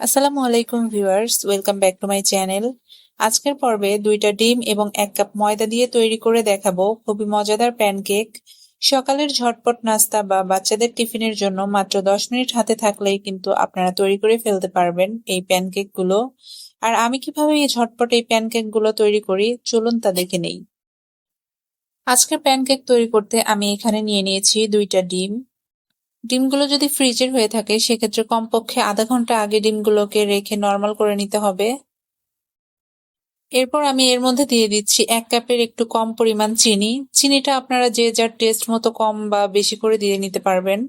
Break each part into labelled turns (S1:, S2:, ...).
S1: আসসালামু আলাইকুম viewers, welcome back to my channel. আজকের পর্বে দুইটা ডিম এবং এক কাপ ময়দা দিয়ে তৈরি করে দেখাবো খুবই মজাদার প্যানকেক। সকালের ঝটপট নাস্তা বা বাচ্চাদের টিফিনের জন্য মাত্র দশ মিনিট হাতে থাকলেই কিন্তু আপনারা তৈরি করে ফেলতে পারবেন এই প্যানকেকগুলো আর আমি কীভাবে এই ঝটপট এই প্যানকেকগুলো তৈরি করি, চলুন তা দেখে নেই। আজকের প্যানকেক তৈরি করতে আমি এখানে নিয়ে নিয়েছি দুইটা ডিম। ডিমগুলো যদি ফ্রিজের হয়ে থাকে, সেক্ষেত্রে কমপক্ষে আধা ঘণ্টা আগে ডিমগুলোকে রেখে নর্মাল করে নিতে হবে। এরপর আমি এর মধ্যে দিয়ে দিচ্ছি এক কাপের একটু কম পরিমাণ চিনি। চিনিটা আপনারা যে যার টেস্ট মতো কম বা বেশি করে দিয়ে নিতে পারবেন।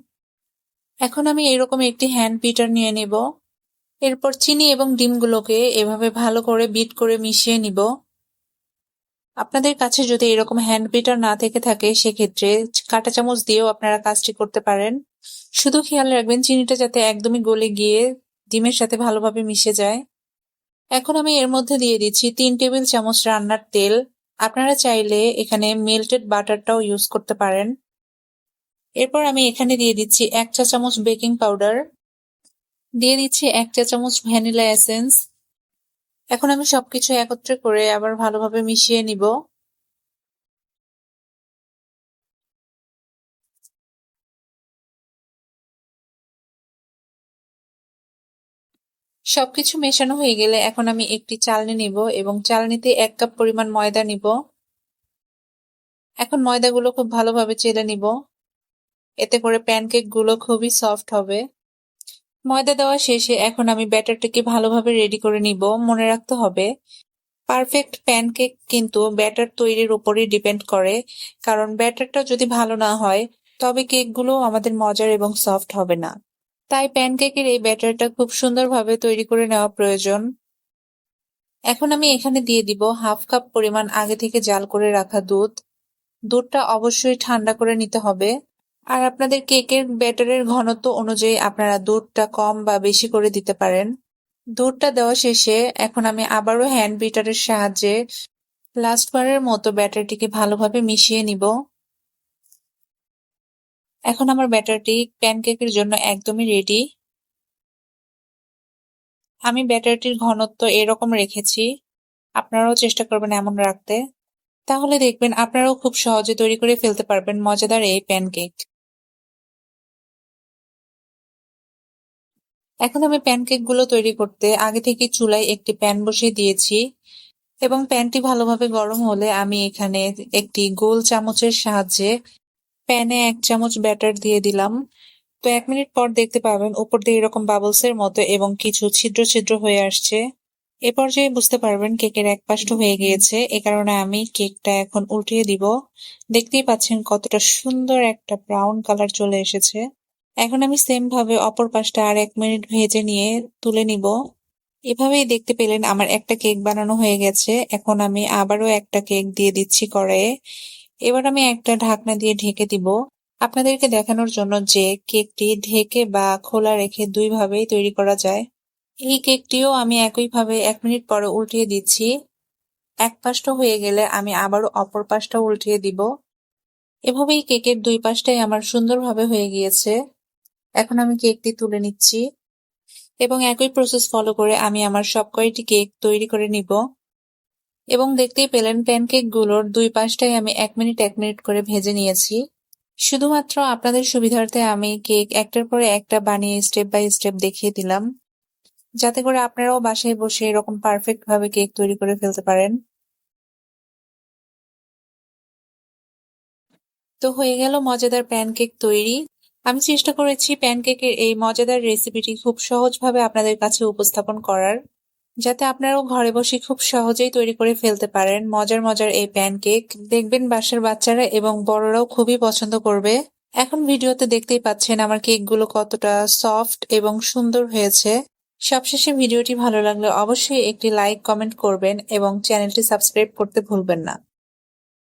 S1: এখন আমি এরকম একটি হ্যান্ড পিটার নিয়ে নেব। এরপর চিনি এবং ডিমগুলোকে এভাবে ভালো করে বিট করে মিশিয়ে নিব। আপনাদের কাছে যদি এরকম হ্যান্ড পিটার না থেকে থাকে, সেক্ষেত্রে কাঁটা চামচ দিয়েও আপনারা কাজটি করতে পারেন। শুধু খেয়াল রাখবেন চিনিটা যাতে একদমই গলে গিয়ে ডিমের সাথে ভালোভাবে মিশে যায়। এখন আমি এর মধ্যে দিয়ে দিচ্ছি তিন টেবিল চামচ রান্নার তেল। আপনারা চাইলে এখানে মেল্টেড বাটারটাও ইউজ করতে পারেন। এরপর আমি এখানে দিয়ে দিচ্ছি এক চা চামচ বেকিং পাউডার দিয়ে দিচ্ছি এক চা চামচ ভ্যানিলা এসেন্স এখন আমি সবকিছু একত্রে করে আবার ভালোভাবে মিশিয়ে নিব। সবকিছু মেশানো হয়ে গেলে এখন আমি একটি চালনি নিব এবং চালনিতে এক কাপ পরিমাণ ময়দা নিব। এখন ময়দাগুলো খুব ভালোভাবে চেলে নিব। এতে করে প্যানকেকগুলো খুবই সফট হবে। ময়দা দেওয়া শেষে এখন আমি ব্যাটারটাকে ভালোভাবে রেডি করে নিব, মনে রাখতে হবে। পারফেক্ট প্যানকেক কিন্তু ব্যাটার তৈরির উপরই ডিপেন্ড করে, কারণ ব্যাটারটা যদি ভালো না হয়, তবে কেকগুলো আমাদের মজার এবং সফট হবে না। তাই প্যানকেকের এই ব্যাটারটা খুব সুন্দরভাবে তৈরি করে নেওয়া প্রয়োজন। এখন আমি এখানে দিয়ে দিব হাফ কাপ পরিমাণ আগে থেকে জাল করে রাখা দুধ। দুধটা অবশ্যই ঠান্ডা করে নিতে হবে। আর আপনাদের কেকের ব্যাটারের ঘনত্ব অনুযায়ী আপনারা দুধটা কম বা বেশি করে দিতে পারেন। দুধটা দেওয়া শেষে এখন আমি আবারও হ্যান্ড বিটারের সাহায্যে লাস্টবারের মতো ব্যাটারটিকে ভালোভাবে মিশিয়ে নিব। এখন আমার ব্যাটারটি প্যানকেকের জন্য একদমই রেডি আমি ব্যাটারটির ঘনত্ব এরকম রেখেছি, আপনারাও চেষ্টা করবেন এমন রাখতে। তাহলে দেখবেন আপনারাও খুব সহজে তৈরি করে ফেলতে পারবেন মজাদার এই প্যানকেক। এখন আমি প্যানকেকগুলো তৈরি করতে আগে থেকে চুলায় একটি প্যান বসিয়ে দিয়েছি এবং প্যানটি ভালোভাবে গরম হলে আমি এখানে একটি গোল চামচের সাহায্যে প্যানে এক চামচ ব্যাটার দিয়ে দিলাম। তো এক মিনিট পর দেখতে পাবেন উপর দিয়ে এরকম বাবলস এর মতো এবং কিছু ছিদ্র ছিদ্র হয়ে আসছে। এ পর্যায়ে বুঝতে পারবেন কেকের এক পাশটা হয়ে গিয়েছে। এ কারণে আমি কেকটা এখন উল্টিয়ে দিব। দেখতেই পাচ্ছেন কতটা সুন্দর একটা ব্রাউন কালার চলে এসেছে। এখন আমি সেম ভাবে অপর পাশটা আর এক মিনিট ভেজে নিয়ে তুলে নিব। এভাবেই দেখতে পেলেন আমার একটা কেক বানানো হয়ে গেছে। এখন আমি আবারও একটা কেক দিয়ে দিচ্ছি কড়াইয়ে। এবার আমি একটা ঢাকনা দিয়ে ঢেকে দিব। আপনাদেরকে দেখানোর জন্য যে কেকটি ঢেকে বা খোলা রেখে দুই ভাবেই তৈরি করা যায়। এই কেকটিও আমি একইভাবে এক মিনিট পরে উল্টিয়ে দিচ্ছি। এক পাশটা হয়ে গেলে আমি আবারও অপর পাশটা উল্টিয়ে দিব। এভাবেই কেকের দুই পাশটাই আমার সুন্দরভাবে হয়ে গিয়েছে। এখন আমি কেকটি তুলে নিচ্ছি। এবং একই প্রসেস ফলো করে আমি আমার সব কয়টি কেক তৈরি করে নিব। এবং দেখতেই পেলেন প্যানকেকগুলোর দুই পাশটাই আমি এক মিনিট এক মিনিট করে ভেজে নিয়েছি। শুধুমাত্র আপনাদের সুবিধার্থে আমি কেক একটার পরে একটা বানিয়ে স্টেপ বাই স্টেপ দেখিয়ে দিলাম। যাতে করে আপনারাও বাসায় বসে এরকম পারফেক্ট ভাবে কেক তৈরি করে ফেলতে পারেন। তো হয়ে গেল মজাদার প্যানকেক তৈরি। আমি চেষ্টা করেছি প্যানকেকের এই মজাদার রেসিপিটি খুব সহজভাবে আপনাদের কাছে উপস্থাপন করার। যাতে আপনারাও ঘরে বসে খুব সহজেই তৈরি করে ফেলতে পারেন। মজার মজার এই প্যানকেক দেখবেন বাসার বাচ্চারা এবং বড়রাও খুবই পছন্দ করবে। এখন ভিডিওতে দেখতেই পাচ্ছেন আমার কেকগুলো কতটা সফট এবং সুন্দর হয়েছে। সবশেষে ভিডিওটি ভালো লাগলে অবশ্যই একটি লাইক কমেন্ট করবেন এবং চ্যানেলটি সাবস্ক্রাইব করতে ভুলবেন না।